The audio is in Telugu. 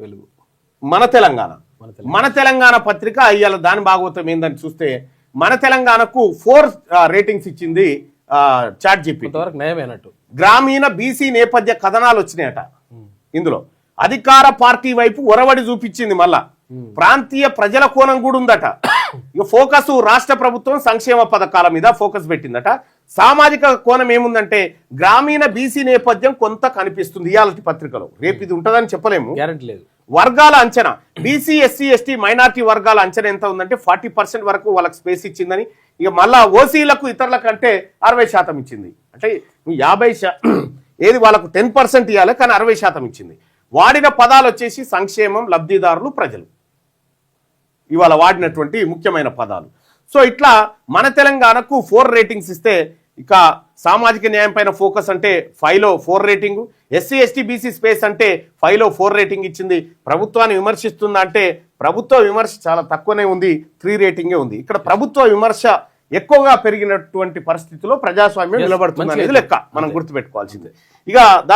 వెలుగు. మన తెలంగాణ. మన తెలంగాణ. పత్రిక ఇవాళ దాని భాగవతం ఏందని చూస్తే మన తెలంగాణకు ఫోర్ రేటింగ్స్ ఇచ్చింది చాట్ జీపీ నయమేనట్టు. గ్రామీణ బీసీ నేపథ్య కథనాలు వచ్చినాయట. ఇందులో అధికార పార్టీ వైపు ఒరవడి చూపించింది మళ్ళా. ప్రాంతీయ ప్రజల కోణం కూడా ఉందట. ఇక ఫోకస్ రాష్ట్ర ప్రభుత్వం సంక్షేమ పథకాల మీద ఫోకస్ పెట్టిందట. సామాజిక కోణం ఏముందంటే గ్రామీణ బీసీ నేపథ్యం కొంత కనిపిస్తుంది ఇవాళ పత్రికలో. రేపు ఇది ఉంటుందని చెప్పలేము. గ్యారంటీ లేదు. వర్గాల అంచనా. బీసీ ఎస్సీ ఎస్టీ మైనార్టీ వర్గాల అంచనా ఎంత ఉందంటే ఫార్టీ పర్సెంట్ వరకు వాళ్ళకి స్పేస్ ఇచ్చిందని. ఇక మళ్ళా ఓసీలకు ఇతరుల కంటే అరవై శాతం ఇచ్చింది. అంటే యాభై ఏది వాళ్ళకు టెన్ పర్సెంట్ ఇవ్వాలి కానీ అరవై శాతం ఇచ్చింది. వాడిన పదాలు వచ్చేసి సంక్షేమం లబ్ధిదారులు ప్రజలు. ఇవాళ వాడినటువంటి ముఖ్యమైన పదాలు. సో ఇట్లా మన తెలంగాణకు ఫోర్ రేటింగ్స్ ఇస్తే ఇక సామాజిక న్యాయం పైన ఫోకస్ అంటే ఫైవ్లో four rating. SC ST BC space అంటే ఫైవ్లో ఫోర్ రేటింగ్ ఇచ్చింది. ప్రభుత్వాన్ని విమర్శిస్తుందా అంటే ప్రభుత్వ విమర్శ చాలా తక్కువనే ఉంది త్రీ రేటింగే ఉంది. ఇక్కడ ప్రభుత్వ విమర్శ ఎక్కువగా పెరిగినటువంటి పరిస్థితిలో ప్రజాస్వామ్యం నిలబడుతుంది అనేది లెక్క. మనం గుర్తుపెట్టుకోవాల్సిందే. ఇక దాని